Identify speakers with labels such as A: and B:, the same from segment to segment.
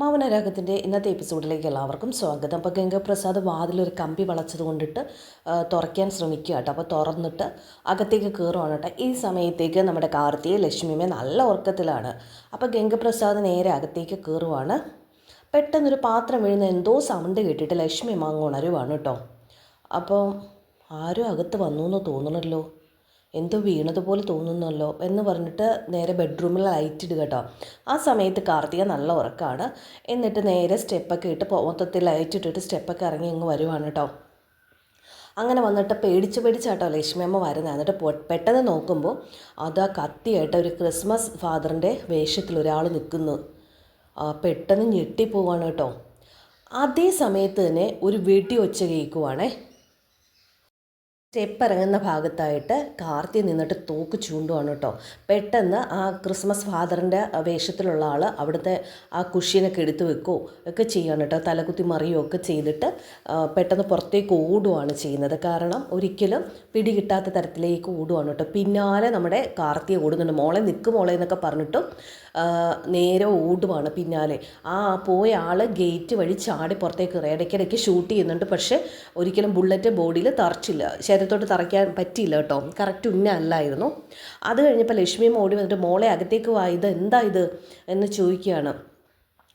A: മൗനരാഗത്തിന്റെ ഇന്നത്തെ എപ്പിസോഡിലേക്ക് എല്ലാവർക്കും സ്വാഗതം. അപ്പോൾ ഗംഗപ്രസാദ് വാതിലൊരു കമ്പി വളച്ചത് കൊണ്ടിട്ട് തുറക്കാൻ ശ്രമിക്കുക കേട്ടോ. അപ്പോൾ തുറന്നിട്ട് അകത്തേക്ക് കയറുവാണ് കേട്ടോ. ഈ സമയത്തേക്ക് നമ്മുടെ കാർത്തിയെ ലക്ഷ്മിയെ നല്ല ഉറക്കത്തിലാണ്. അപ്പോൾ ഗംഗപ്രസാദ് നേരെ അകത്തേക്ക് കയറുവാണ്. പെട്ടെന്നൊരു പാത്രം വീഴുന്ന എന്തോ സൗണ്ട് കേട്ടിട്ട് ലക്ഷ്മി അങ്ങ് ഉണരുവാണ് കേട്ടോ. അപ്പോൾ ആരും അകത്ത് വന്നു എന്ന് തോന്നണല്ലോ എന്തോ വീണതുപോലെ തോന്നുന്നല്ലോ എന്ന് പറഞ്ഞിട്ട് നേരെ ബെഡ്റൂമിൽ ലൈറ്റ് ഇടുക കേട്ടോ ആ സമയത്ത് കാർത്തിക നല്ല ഉറക്കമാണ് എന്നിട്ട് നേരെ സ്റ്റെപ്പൊക്കെ ഇട്ട് മൊത്തത്തിൽ ലൈറ്റ് ഇട്ടിട്ട് സ്റ്റെപ്പൊക്കെ ഇറങ്ങി അങ്ങ് വരുവാണ് കേട്ടോ അങ്ങനെ വന്നിട്ട് പേടിച്ച് പേടിച്ചാട്ടോ ലക്ഷ്മി അമ്മ വരുന്നത്. എന്നിട്ട് പെട്ടെന്ന് നോക്കുമ്പോൾ അത് ആ കത്തിയായിട്ട് ഒരു ക്രിസ്മസ് ഫാദറിന്റെ വേഷത്തിൽ ഒരാൾ നിൽക്കുന്നു. പെട്ടെന്ന് ഞെട്ടിപ്പോവാണ് കേട്ടോ അതേ സമയത്ത് തന്നെ ഒരു വെടി ഒച്ച കേൾക്കുവാണേ. സ്റ്റെപ്പ് ഇറങ്ങുന്ന ഭാഗത്തായിട്ട് കാർത്തി നിന്നിട്ട് തോക്ക് ചൂണ്ടുവാണ് കേട്ടോ. പെട്ടെന്ന് ആ ക്രിസ്മസ് ഫാദറിന്റെ വേഷത്തിലുള്ള ആൾ അവിടുത്തെ ആ കുഷ്യനൊക്കെ എടുത്തു വെക്കുകയോ ഒക്കെ ചെയ്യാണ് കേട്ടോ. തലകുത്തി മറിയുകയോ ഒക്കെ ചെയ്തിട്ട് പെട്ടെന്ന് പുറത്തേക്ക് ഓടുവാണ് ചെയ്യുന്നത്. കാരണം ഒരിക്കലും പിടി കിട്ടാത്ത തരത്തിലേക്ക് ഓടുവാണ് കേട്ടോ. പിന്നാലെ നമ്മുടെ കാർത്തിയെ ഓടുന്നുണ്ട്. മോളെ നിൽക്ക് മോളെ എന്നൊക്കെ പറഞ്ഞിട്ടും നേരെ ഓടുവാണ് പിന്നാലെ. ആ പോയ ആൾ ഗേറ്റ് വഴി ചാടി പുറത്തേക്ക് കയറി. ഇടയ്ക്കിടയ്ക്ക് ഷൂട്ട് ചെയ്യുന്നുണ്ട്. പക്ഷേ ഒരിക്കലും ബുള്ളറ്റ് ബോഡിയിൽ തറച്ചില്ല. ശരീരത്തോട്ട് തറയ്ക്കാൻ പറ്റിയില്ല കേട്ടോ. കറക്റ്റ് ഉന്ന അല്ലായിരുന്നു. അത് കഴിഞ്ഞപ്പോൾ ലക്ഷ്മിയും ഓടി വന്നിട്ട് മോളെ അകത്തേക്ക് വാ. ഇത് എന്താ ഇത്? എന്ന് ചോദിക്കുകയാണ്.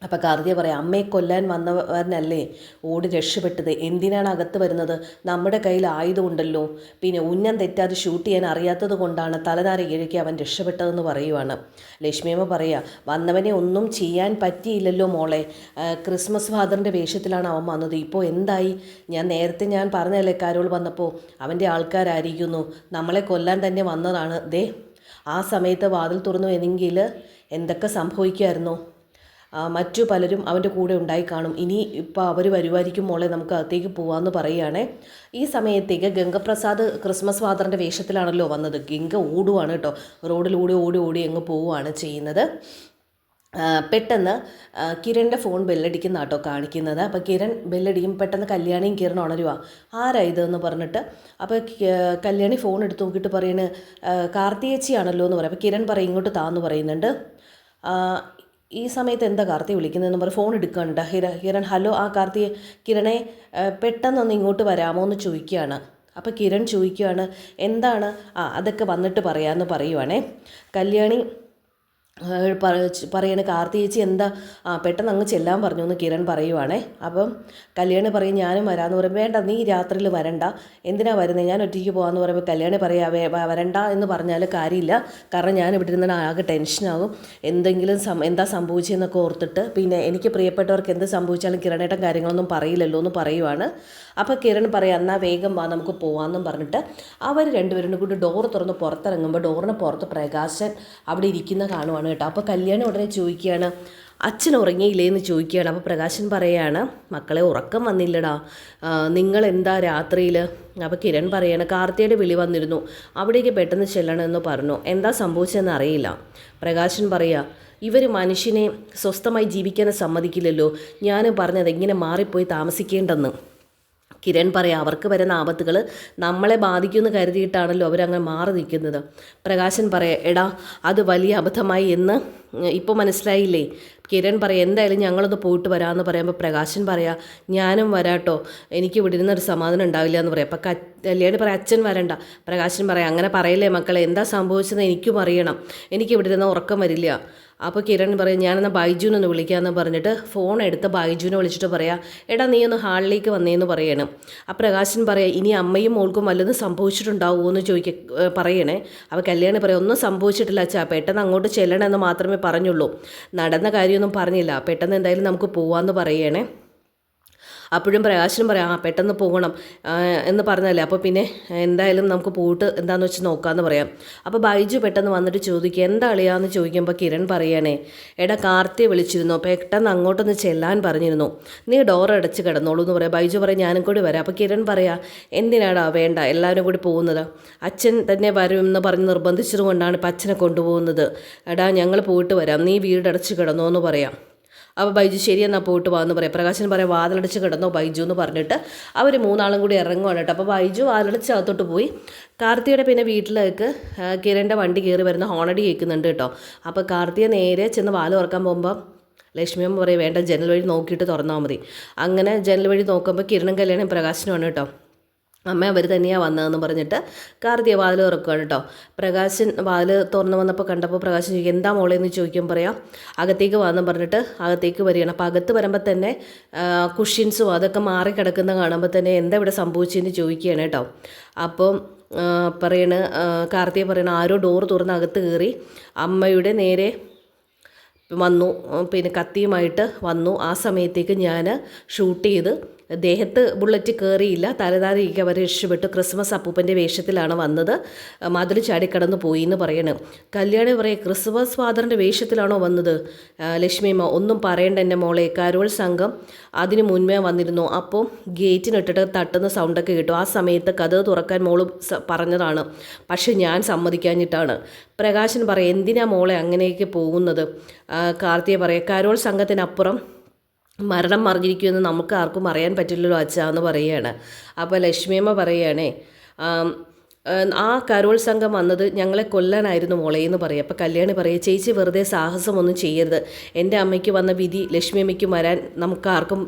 A: അപ്പം കാർത്തിയ പറയാം അമ്മയെ കൊല്ലാൻ വന്നവനല്ലേ ഓടി രക്ഷപ്പെട്ടത്? എന്തിനാണ് അകത്ത് വരുന്നത്? നമ്മുടെ കയ്യിൽ ആയുധമുണ്ടല്ലോ. പിന്നെ ഉന്നം തെറ്റാതെ ഷൂട്ട് ചെയ്യാൻ അറിയാത്തത് കൊണ്ടാണ് തലനാര ഇഴയ്ക്ക് അവൻ രക്ഷപ്പെട്ടതെന്ന് പറയുവാണ്. ലക്ഷ്മിയമ്മ പറയുക വന്നവനെ ഒന്നും ചെയ്യാൻ പറ്റിയില്ലല്ലോ മോളെ. ക്രിസ്മസ് ഫാദറിന്റെ വേഷത്തിലാണ് അവൻ വന്നത്. ഇപ്പോൾ എന്തായി? ഞാൻ നേരത്തെ ഞാൻ പറഞ്ഞല്ലേ കാരോൾ വന്നപ്പോൾ അവന്റെ ആൾക്കാരായിരിക്കുന്നു. നമ്മളെ കൊല്ലാൻ തന്നെ വന്നതാണ്. ദേ ആ സമയത്ത് വാതിൽ തുറന്നു എന്നെങ്കിൽ എന്തൊക്കെ സംഭവിക്കുമായിരുന്നു? മറ്റു പലരും അവന്റെ കൂടെ ഉണ്ടായി കാണും. ഇനി ഇപ്പോൾ അവർ വരുമായിരിക്കും മോളെ നമുക്ക് അകത്തേക്ക് പോകാമെന്ന് പറയുകയാണേ. ഈ സമയത്തേക്ക് ഗംഗപ്രസാദ് ക്രിസ്മസ് ഫാദറിന്റെ വേഷത്തിലാണല്ലോ വന്നത്. ഗംഗ ഓടുവാണ് കേട്ടോ. റോഡിലൂടെ ഓടി ഓടി അങ്ങ് പോവുകയാണ് ചെയ്യുന്നത്. പെട്ടെന്ന് കിരണിന്റെ ഫോൺ ബെല്ലടിക്കുന്ന കേട്ടോ കാണിക്കുന്നത്. അപ്പോൾ കിരൺ ബെല്ലടിയും പെട്ടെന്ന് കല്യാണിയും കിരൺ ഉണരുക ആരാ ഇതെന്ന് പറഞ്ഞിട്ട് അപ്പോൾ കല്യാണി ഫോൺ എടുത്ത് നോക്കിയിട്ട് പറയണ് കാർത്തിയേച്ചിയാണല്ലോ എന്ന് പറയും. അപ്പോൾ കിരൺ പറയും ഇങ്ങോട്ട് താന്ന് പറയുന്നുണ്ട്. ഈ സമയത്ത് എന്താ കാർത്തി വിളിക്കുന്നതെന്ന് പറഞ്ഞ് ഫോൺ എടുക്കുകയാണ് ഹിര കിരൺ ഹലോ ആ കാർത്തി കിരണെ പെട്ടെന്നൊന്ന് ഇങ്ങോട്ട് വരാമോ എന്ന് ചോദിക്കുകയാണ്. അപ്പോൾ കിരൺ ചോദിക്കുകയാണ് എന്താണ്? ആ അതൊക്കെ വന്നിട്ട് പറയാമെന്ന് പറയുവാണേ. കല്യാണി പറയണ കാർത്തി ചേച്ചി എന്താ? ആ പെട്ടെന്ന് അങ്ങ് ചെല്ലാൻ പറഞ്ഞു എന്ന് കിരൺ പറയുവാണേ. അപ്പം കല്യാണി പറയും ഞാനും വരാമെന്ന് പറയും വേണ്ട നീ രാത്രിയിൽ വരണ്ട. എന്തിനാ വരുന്നത് ഞാൻ ഒറ്റയ്ക്ക് പോകാമെന്ന് പറയുമ്പോൾ കല്യാണി പറയാ വരണ്ട എന്ന് പറഞ്ഞാൽ കാര്യമില്ല. കാരണം ഞാൻ ഇവിടെ ഇരുന്നാൽ ആകെ ടെൻഷനാകും എന്തെങ്കിലും സം എന്താ സംഭവിച്ചതെന്നൊക്കെ ഓർത്തിട്ട് പിന്നെ എനിക്ക് പ്രിയപ്പെട്ടവർക്ക് എന്ത് സംഭവിച്ചാലും കിരണേട്ടൻ കാര്യങ്ങളൊന്നും പറയില്ലല്ലോ എന്ന് പറയുവാണ്. അപ്പോൾ കിരൺ പറയാം എന്നാൽ വേഗം വാ നമുക്ക് പോവാമെന്നും പറഞ്ഞിട്ട് അവർ രണ്ടുപേരും കൂടി ഡോർ തുറന്ന് പുറത്തിറങ്ങുമ്പോൾ ഡോറിന് പുറത്ത് പ്രകാശൻ അവിടെ ഇരിക്കുന്ന കാണുവാണ്. കേട്ടോ. അപ്പോൾ കല്യാണം ഉടനെ ചോദിക്കുകയാണ് അച്ഛൻ ഉറങ്ങിയില്ലേ? എന്ന് ചോദിക്കുകയാണ്. അപ്പോൾ പ്രകാശൻ പറയുകയാണ് മക്കളെ ഉറക്കം വന്നില്ലടാ. നിങ്ങൾ എന്താ രാത്രിയിൽ അപ്പോൾ കിരൺ പറയാണ് കാർത്തിയുടെ വിളി വന്നിരുന്നു. അവിടേക്ക് പെട്ടെന്ന് ചെല്ലണമെന്ന് പറഞ്ഞു. എന്താ സംഭവിച്ചതെന്ന് അറിയില്ല. പ്രകാശൻ പറയുക ഇവർ മനുഷ്യനെ സ്വസ്ഥമായി ജീവിക്കാൻ സമ്മതിക്കില്ലല്ലോ. ഞാൻ പറഞ്ഞത് എങ്ങനെ മാറിപ്പോയി താമസിക്കേണ്ടെന്ന്. കിരൺ പറയാം അവർക്ക് വരുന്ന ആപത്തുകൾ നമ്മളെ ബാധിക്കുമെന്ന് കരുതിയിട്ടാണല്ലോ അവരങ്ങനെ മാറി നിൽക്കുന്നത്. പ്രകാശൻ പറയാം എടാ അത് വലിയ അബദ്ധമായി എന്ന് ഇപ്പോൾ മനസ്സിലായില്ലേ? കിരൺ പറയാം എന്തായാലും ഞങ്ങളൊന്ന് പോയിട്ട് വരാമെന്ന് പറയുമ്പോൾ പ്രകാശൻ പറയാം ഞാനും വരാട്ടോ എനിക്ക് ഇവിടെ ഇരുന്നൊരു സമാധാനം ഉണ്ടാവില്ല എന്ന് പറയാം. അപ്പം കല്യാണി പറയാം അച്ഛൻ വരണ്ട. പ്രകാശൻ പറയാം അങ്ങനെ പറയല്ലേ മക്കളെ എന്താ സംഭവിച്ചത് എനിക്കും അറിയണം. എനിക്ക് ഇവിടെ ഇരുന്ന ഉറക്കം വരില്ല. അപ്പോൾ കിരൺ പറയും ഞാനെന്നാൽ ബൈജുനൊന്ന് വിളിക്കാമെന്ന് പറഞ്ഞിട്ട് ഫോൺ എടുത്ത് ബൈജുനെ വിളിച്ചിട്ട് പറയാം എടാ നീ ഒന്ന് ഹാളിലേക്ക് വന്നേന്ന് പറയണം. ആ പ്രകാശൻ പറയാം ഇനി അമ്മയും മോൾക്കും വല്ലതും സംഭവിച്ചിട്ടുണ്ടാവുമോ എന്ന് ചോദിക്ക പറയണേ. അപ്പോൾ കല്യാണി പറയാം ഒന്നും സംഭവിച്ചിട്ടില്ല അച്ഛാ പെട്ടെന്ന് അങ്ങോട്ട് ചെല്ലണമെന്ന് മാത്രമേ പറഞ്ഞുള്ളൂ. നടന്ന കാര്യമൊന്നും പറഞ്ഞില്ല പെട്ടെന്ന് എന്തായാലും നമുക്ക് പോവാമെന്ന് പറയണേ. അപ്പോഴും പ്രകാശനും പറയാം ആ പെട്ടെന്ന് പോകണം എന്ന് പറഞ്ഞല്ലേ അപ്പോൾ പിന്നെ എന്തായാലും നമുക്ക് പോയിട്ട് എന്താണെന്ന് വെച്ച് നോക്കാമെന്ന് പറയാം. അപ്പോൾ ബൈജു പെട്ടെന്ന് വന്നിട്ട് ചോദിക്കുക എന്താ അളിയാന്ന്? ചോദിക്കുമ്പോൾ കിരൺ പറയണേ എടാ കാർത്തിയെ വിളിച്ചിരുന്നു പെട്ടെന്ന് അങ്ങോട്ടൊന്ന് ചെല്ലാൻ പറഞ്ഞിരുന്നു. നീ ഡോർ അടച്ച് കിടന്നോളൂ എന്ന് പറയാം. ബൈജു പറയും ഞാനും കൂടി വരാം. അപ്പോൾ കിരൺ പറയാം എന്തിനാടാ വേണ്ട എല്ലാവരും കൂടി പോകുന്നത്? അച്ഛൻ തന്നെ വരുമെന്ന് പറഞ്ഞ് നിർബന്ധിച്ചത് കൊണ്ടാണ് ഇപ്പം അച്ഛനെ കൊണ്ടുപോകുന്നത്. എടാ ഞങ്ങൾ പോയിട്ട് വരാം നീ വീടടച്ച് കിടന്നോ എന്ന് പറയാം. അപ്പോൾ ബൈജു ശരി എന്നാൽ പോയിട്ട് വാന്ന് പറയാം. പ്രകാശൻ പറയാം വാതിലടിച്ച് കിടന്നോ ബൈജു എന്ന് പറഞ്ഞിട്ട്. അവർ മൂന്നാളും കൂടി ഇറങ്ങുവാണ് കേട്ടോ. അപ്പോൾ ബൈജു വാതിലടിച്ച് അകത്തോട്ട് പോയി. കാർത്തിയുടെ പിന്നെ വീട്ടിലേക്ക് കിരണിന്റെ വണ്ടി കയറി വരുന്ന ഹോണടി കേൾക്കുന്നുണ്ട് കേട്ടോ. അപ്പോൾ കാർത്തിയെ നേരെ ചെന്ന് വാൽ തുറക്കാൻ പോകുമ്പോൾ ലക്ഷ്മിയമ്മ പറയും വേണ്ട ജനൽ വഴി നോക്കിയിട്ട് തുറന്നാൽ മതി. അങ്ങനെ ജനൽ വഴി നോക്കുമ്പോൾ കിരണും കല്യാണം പ്രകാശനുമാണ് കേട്ടോ. അമ്മ അവർ തന്നെയാണ് വന്നതെന്ന് പറഞ്ഞിട്ട് കാർത്തിക വാതിൽ തുറക്കുകയാണ് കേട്ടോ. പ്രകാശൻ വാതിൽ തുറന്ന് വന്നപ്പോൾ കണ്ടപ്പോൾ പ്രകാശൻ ചോദിക്കും എന്താ മോളെ? എന്ന് ചോദിക്കും പറയാം. അകത്തേക്ക് വന്നു പറഞ്ഞിട്ട് അകത്തേക്ക് വരികയാണ്. അപ്പോൾ അകത്ത് വരുമ്പോൾ തന്നെ കുഷ്യൻസും അതൊക്കെ മാറി കിടക്കുന്ന കാണുമ്പോൾ തന്നെ എന്താ ഇവിടെ സംഭവിച്ചതെന്ന് ചോദിക്കുകയാണ് കേട്ടോ. അപ്പോൾ പറയണ കാർത്തിക പറയണ ആരോ ഡോർ തുറന്ന് അകത്ത് കയറി അമ്മയുടെ നേരെ വന്നു. പിന്നെ കത്തിയുമായിട്ട് വന്നു. ആ സമയത്തേക്ക് ഞാൻ ഷൂട്ട് ചെയ്ത് ദേഹത്ത് ബുള്ളറ്റ് കയറിയില്ല തലതാരിക്ക് അവർ രക്ഷപ്പെട്ടു. ക്രിസ്മസ് അപ്പൂപ്പന്റെ വേഷത്തിലാണ് വന്നത്. മതിൽ ചാടിക്കടന്ന് പോയി എന്ന് പറയണം. കല്യാണി പറയും ക്രിസ്മസ് ഫാദറിന്റെ വേഷത്തിലാണോ വന്നത്? ലക്ഷ്മിയമ്മ ഒന്നും പറയണ്ട എന്റെ മോളെ. കരോൾ സംഘം അതിന് മുൻപേ വന്നിരുന്നു. അപ്പോൾ ഗേറ്റിനിട്ടിട്ട് തട്ടുന്ന സൗണ്ടൊക്കെ കിട്ടും. ആ സമയത്ത് കഥ തുറക്കാൻ മോൾ പറഞ്ഞതാണ്. പക്ഷെ ഞാൻ സമ്മതിക്കാഞ്ഞിട്ടാണ്. പ്രകാശൻ പറയും എന്തിനാ മോളെ അങ്ങനെയൊക്കെ പോകുന്നത്? കാർത്തിയെ പറയാം കരോൾ സംഘത്തിനപ്പുറം മരണം മറിഞ്ഞിരിക്കുമെന്ന് നമുക്ക് ആർക്കും അറിയാൻ പറ്റില്ലല്ലോ അച്ഛ എന്ന് പറയുകയാണ്. അപ്പോൾ ലക്ഷ്മിയമ്മ പറയുകയാണേ ആ കരോൾ സംഘം വന്നത് ഞങ്ങളെ കൊല്ലാനായിരുന്നു മോളെ എന്ന് പറയും. അപ്പോൾ കല്യാണി പറയും ചേച്ചി വെറുതെ സാഹസമൊന്നും ചെയ്യരുത്. എന്റെ അമ്മയ്ക്ക് വന്ന വിധി ലക്ഷ്മി അമ്മയ്ക്ക് വരാൻ നമുക്ക് ആർക്കും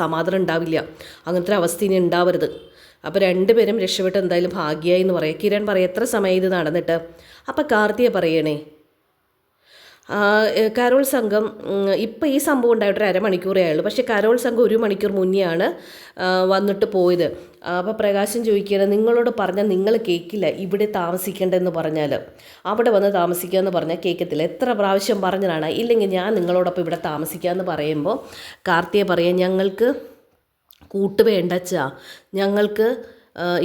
A: സമാധാനം ഉണ്ടാവില്ല. അങ്ങനത്തെ ഒരു അവസ്ഥ ഇനി ഉണ്ടാവരുത്. അപ്പോൾ രണ്ടുപേരും രക്ഷപ്പെട്ട് എന്തായാലും ഭാഗ്യമായി എന്ന് പറയാം. കിരൺ പറയും എത്ര സമയം ഇത് നടന്നിട്ട്? അപ്പോൾ കാർത്തിയെ പറയണേ കരോൾ സംഘം ഇപ്പം ഈ സംഭവം ഉണ്ടായിട്ട് ഒരു അരമണിക്കൂറേ ആയുള്ളൂ പക്ഷേ കരോൾ സംഘം ഒരു മണിക്കൂർ മുന്നെയാണ് വന്നിട്ട് പോയത്. അപ്പോൾ പ്രകാശം ചോദിക്കുകയാണ് നിങ്ങളോട് പറഞ്ഞാൽ നിങ്ങൾ കേൾക്കില്ല ഇവിടെ താമസിക്കേണ്ടതെന്ന് പറഞ്ഞാൽ അവിടെ വന്ന് താമസിക്കുക എന്ന് പറഞ്ഞാൽ കേൾക്കത്തില്ല എത്ര പ്രാവശ്യം പറഞ്ഞതാണ് ഇല്ലെങ്കിൽ ഞാൻ നിങ്ങളോടൊപ്പം ഇവിടെ താമസിക്കുക എന്ന് പറയുമ്പോൾ കാർത്തിയെ പറയാം ഞങ്ങൾക്ക് കൂട്ട് വേണ്ടച്ചാ ഞങ്ങൾക്ക്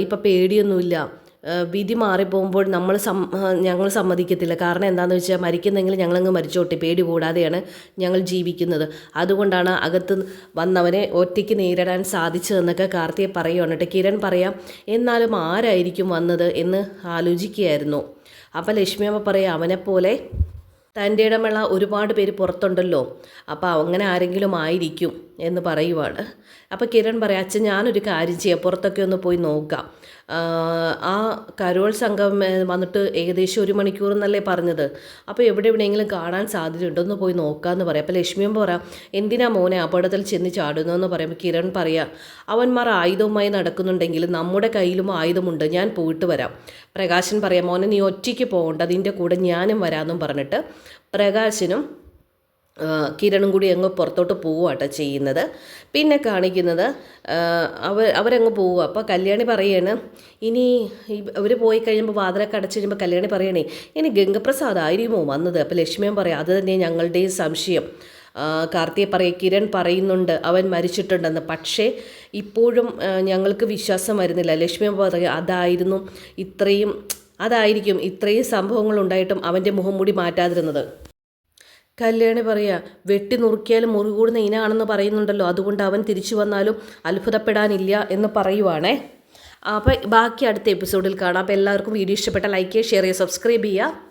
A: ഇപ്പം പേടിയൊന്നുമില്ല. വിധി മാറിപ്പോകുമ്പോൾ നമ്മൾ സം ഞങ്ങൾ സമ്മതിക്കത്തില്ല. കാരണം എന്താണെന്ന് വെച്ചാൽ മരിക്കുന്നെങ്കിൽ ഞങ്ങളങ്ങ് മരിച്ചോട്ടെ. പേടി കൂടാതെയാണ് ഞങ്ങൾ ജീവിക്കുന്നത്. അതുകൊണ്ടാണ് അകത്ത് വന്നവനെ ഒറ്റയ്ക്ക് നേരിടാൻ സാധിച്ചതെന്നൊക്കെ കാർത്തിയെ പറയുകയാണ് കേട്ടോ. കിരൺ പറയാം എന്നാലും ആരായിരിക്കും വന്നത്? എന്ന് ആലോചിക്കുകയായിരുന്നു. അപ്പം ലക്ഷ്മി അമ്മ പറയാം അവനെപ്പോലെ തന്റെ ഇടമുള്ള ഒരുപാട് പേര് പുറത്തുണ്ടല്ലോ. അപ്പോൾ അങ്ങനെ ആരെങ്കിലും ആയിരിക്കും എന്ന് പറയുവാണ്. അപ്പോൾ കിരൺ പറയാം അച്ഛൻ ഞാനൊരു കാര്യം ചെയ്യാം. പുറത്തൊക്കെ ഒന്ന് പോയി നോക്കാം. ആ കരോൾ സംഘം വന്നിട്ട് ഏകദേശം ഒരു മണിക്കൂർ എന്നല്ലേ പറഞ്ഞത്. അപ്പോൾ എവിടെ എവിടെയെങ്കിലും കാണാൻ സാധ്യതയുണ്ടോ? ഒന്ന് പോയി നോക്കാമെന്ന് പറയാം. അപ്പോൾ ലക്ഷ്മിയും പറയാം എന്തിനാ മോനെ അപകടത്തിൽ ചെന്ന് ചാടുന്നതെന്ന് പറയുമ്പോൾ കിരൺ പറയാം അവന്മാർ ആയുധവുമായി നടക്കുന്നുണ്ടെങ്കിൽ നമ്മുടെ കയ്യിലും ആയുധമുണ്ട്. ഞാൻ പോയിട്ട് വരാം. പ്രകാശൻ പറയാം മോനെ നീ ഒറ്റയ്ക്ക് പോകണ്ട. അതിന്റെ കൂടെ ഞാനും വരാമെന്നും പറഞ്ഞിട്ട് പ്രകാശനും കിരണും കൂടി അങ്ങ് പുറത്തോട്ട് പോവുകട്ടോ ചെയ്യുന്നത്. പിന്നെ കാണിക്കുന്നത് അവർ അവരങ്ങ് പോവുക അപ്പോൾ കല്യാണി പറയാണ് ഇനി അവർ പോയി കഴിയുമ്പോൾ വാതിലൊക്കെ അടച്ചു കഴിയുമ്പോൾ കല്യാണി പറയണേ ഇനി ഗംഗപ്രസാദ് ആയിരിക്കുമോ വന്നത്? അപ്പോൾ ലക്ഷ്മിയും പറയാം അത് തന്നെ ഞങ്ങളുടെയും സംശയം. കാർത്തിയെ പറയും കിരൺ പറയുന്നുണ്ട് അവൻ മരിച്ചിട്ടുണ്ടെന്ന്. പക്ഷേ ഇപ്പോഴും ഞങ്ങൾക്ക് വിശ്വാസം വരുന്നില്ല. ലക്ഷ്മി പറയും അതായിരുന്നു ഇത്രയും അതായിരിക്കും ഇത്രയും സംഭവങ്ങൾ ഉണ്ടായിട്ടും അവന്റെ മുഖം മൂടി മാറ്റാതിരുന്നത്. കല്യാണി പറയുക വെട്ടി നുറുക്കിയാലും മുറി കൂടുന്ന ഇനാണെന്ന് പറയുന്നുണ്ടല്ലോ അതുകൊണ്ട് അവൻ തിരിച്ചു വന്നാലും അത്ഭുതപ്പെടാനില്ല എന്ന് പറയുവാണേ. അപ്പോൾ ബാക്കി അടുത്ത എപ്പിസോഡിൽ കാണാം. അപ്പോൾ എല്ലാവർക്കും വീഡിയോ ഇഷ്ടപ്പെട്ട ലൈക്ക് ചെയ്യുക ഷെയർ ചെയ്യുക സബ്സ്ക്രൈബ് ചെയ്യുക.